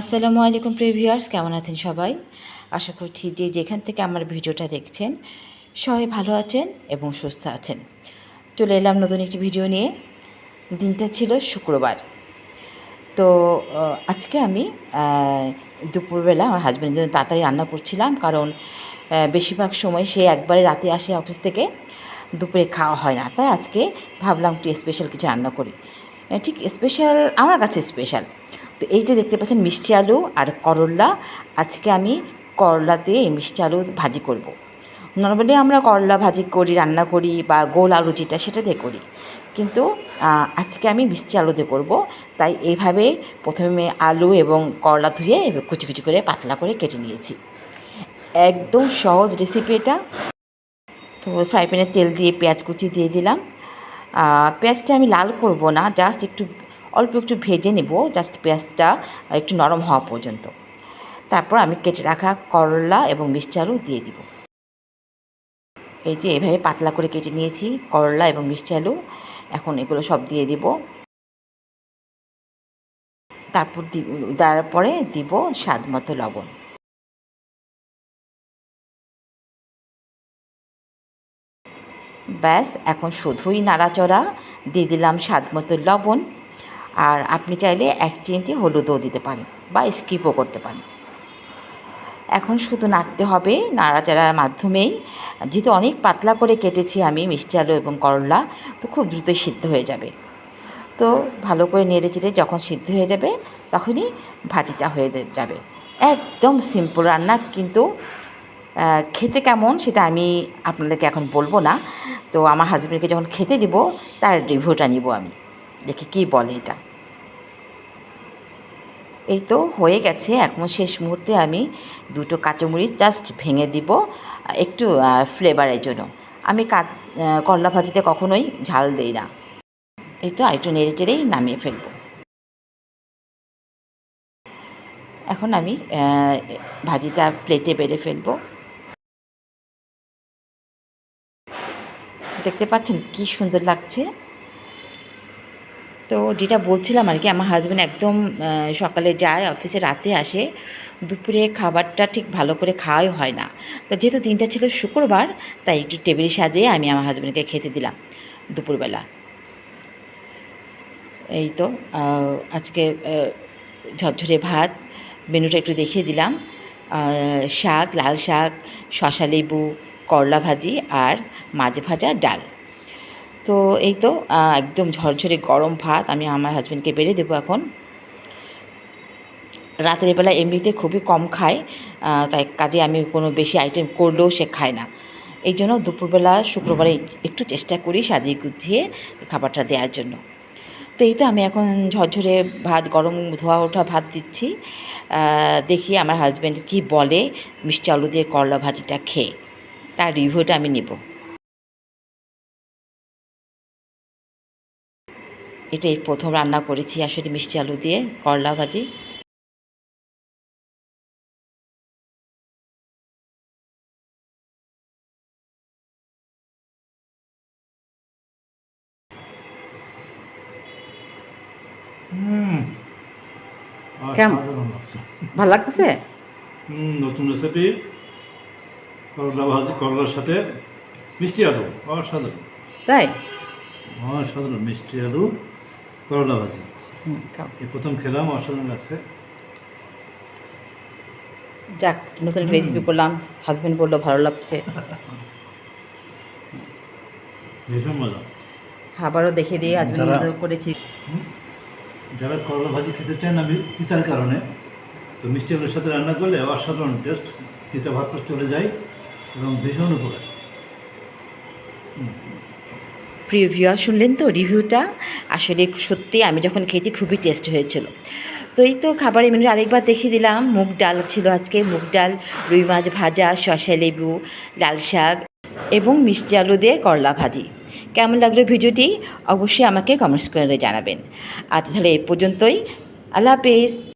আসসালামু আলাইকুম প্রিভিউয়ার্স কেমন আছেন সবাই? আশা করছি যে যেখান থেকে আমার ভিডিওটা দেখছেন, সবাই ভালো আছেন এবং সুস্থ আছেন। চলে এলাম নতুন একটি ভিডিও নিয়ে। দিনটা ছিল শুক্রবার। তো আজকে আমি দুপুরবেলা আমার হাজব্যান্ডের জন্য তাড়াতাড়ি রান্না করছিলাম কারণ বেশিরভাগ সময় সে একবারে রাতে আসে অফিস থেকে। দুপুরে খাওয়া হয় না। তাই আজকে ভাবলাম একটু স্পেশাল কিছু রান্না করি। ঠিক স্পেশাল আমার কাছে স্পেশাল তো এই যে দেখতে পাচ্ছেন মিষ্টি আলু আর করলা, আজকে আমি করলা দিয়ে মিষ্টি আলু ভাজি করব। নর্মালি আমরা করলা ভাজি করি, রান্না করি বা গোল আলু যেটা সেটা দিয়ে করি। কিন্তু আজকে আমি মিষ্টি আলু দিয়ে করব। তাই এইভাবে প্রথমে আলু এবং করলা ধুয়ে কুচি কুচি করে পাতলা করে কেটে নিয়েছি। একদম সহজ রেসিপি এটা। তো ফ্রাই প্যানে তেল দিয়ে পেঁয়াজ কুচি দিয়ে দিলাম। পেঁয়াজটা আমি লাল করব না জাস্ট একটু, অল্প একটু ভেজে নেব জাস্ট পেঁয়াজটা একটু নরম হওয়া পর্যন্ত। তারপর আমি কেটে রাখা করলা এবং মিষ্টি আলু দিয়ে দিব। এই যে এভাবে পাতলা করে কেটে নিয়েছি, করলা এবং মিষ্টি আলু। এখন এগুলো সব দিয়ে দিব। তারপর দি- তারপরে দিব স্বাদ মতো লবণ। ব্যাস, এখন শুধুই নাড়াচড়া। দিয়ে দিলাম স্বাদ মতো লবণ। আর আপনি চাইলে এক চিমটি হলুদও দিতে পারেন বা স্কিপও করতে পারেন। এখন শুধু নাড়তে হবে নাড়াচাড়ার মাধ্যমেই। যেহেতু অনেক পাতলা করে কেটেছি আমি মিষ্টি আলু এবং করলা, তো খুব দ্রুতই সিদ্ধ হয়ে যাবে। তো ভালো করে নেড়ে চেড়ে যখন সিদ্ধ হয়ে যাবে, তখনই ভাজিটা হয়ে যাবে। একদম সিম্পল রান্না কিন্তু খেতে কেমন সেটা আমি আপনাদেরকে এখন বলব না। তো আমার হাজব্যান্ডকে যখন খেতে দিব, তার রিভিউটা নিব আমি। দেখি কী বলে এটা। এই তো হয়ে গেছে, এখন শেষ মুহূর্তে আমি দুটো কাঁচামরিচ জাস্ট ভেঙে দিব, একটু ফ্লেভারের জন্য। আমি করলা ভাজিতে কখনোই ঝাল দেই না। এই তো একটু নেড়ে চেড়েই নামিয়ে ফেলব। এখন আমি ভাজিটা প্লেটে বেড়ে ফেলব। দেখতে পাচ্ছেন কি সুন্দর লাগছে। তো যেটা বলছিলাম আর কি, আমার হাজব্যান্ড একদম সকালে যায় অফিসে রাতে আসে, দুপুরে খাবারটা ঠিক ভালো করে খাওয়াই হয় না। তো যেহেতু দিনটা ছিল শুক্রবার, তাই একটু টেবিল সাজিয়ে আমি আমার হাজব্যান্ডকে খেতে দিলাম দুপুরবেলা। এই তো আজকে ঝরঝরে ভাত, মেনুটা একটু দেখিয়ে দিলাম। শাক, লাল শাক শশা লেবু করলা ভাজি আর মাছ ভাজা ডাল। তো এই তো একদম ঝরঝরে গরম ভাত আমি আমার হাজব্যান্ডকে বেড়ে দেবো এখন। রাতের বেলা এমনিতে খুবই কম খায় তাই কাজে আমি কোনো বেশি আইটেম করলেও সে খায় না। এই জন্য দুপুরবেলা, শুক্রবারে একটু চেষ্টা করি সাজিয়ে গুছিয়ে খাবারটা দেওয়ার জন্য। তো এই তো আমি এখন ঝরঝরে ভাত, গরম ধোয়া ওঠা ভাত দিচ্ছি। দেখি আমার হাজব্যান্ড কি বলে, মিষ্টি আলু দিয়ে করলা ভাজিটা খেয়ে। তার রিভিউটা আমি নেব। এটাই প্রথম রান্না করেছি আসলে মিষ্টি আলু দিয়ে করলা ভাজি। হুম। কেমন? ভালো লাগতেছে? হুম নতুন রেসিপি করলা ভাজি করলার সাথে মিষ্টি আলু অসাধারণ। তাই? অসাধারণ মিষ্টি আলু করলা ভাজি। এই প্রথম খেলাম অসাধারণ লাগছে। যাক নতুন রেসিপি করলাম। হাজব্যান্ড বলল ভালো লাগছে। ভীষণ মজা। খাবারও দেখে দিয়ে নিজেও করেছি। যারা করলা ভাজি খেতে চান আমি তিতার কারণে। তো মিষ্টি আলুর সাথে রান্না করলে অসাধারণ টেস্ট তিতা ভাতটা চলে যায়। এবং ভীষণ উপকার। প্রিয় ভিউয়ার, শুনলেন তো রিভিউটা? আসলে সত্যি আমি যখন খেয়েছি খুবই টেস্ট হয়েছিল। তো এই তো খাবারের মেনু আরেকবার দেখিয়ে দিলাম। মুগ ডাল ছিল আজকে। মুগ ডাল, রুই মাছ ভাজা শসা লেবু, লাল শাক এবং মিষ্টি আলু দিয়ে করলা ভাজি। কেমন লাগল ভিডিওটি? অবশ্যই আমাকে কমেন্টস করে জানাবেন। আজ তাহলে এই পর্যন্তই। আল্লাহ হাফেজ।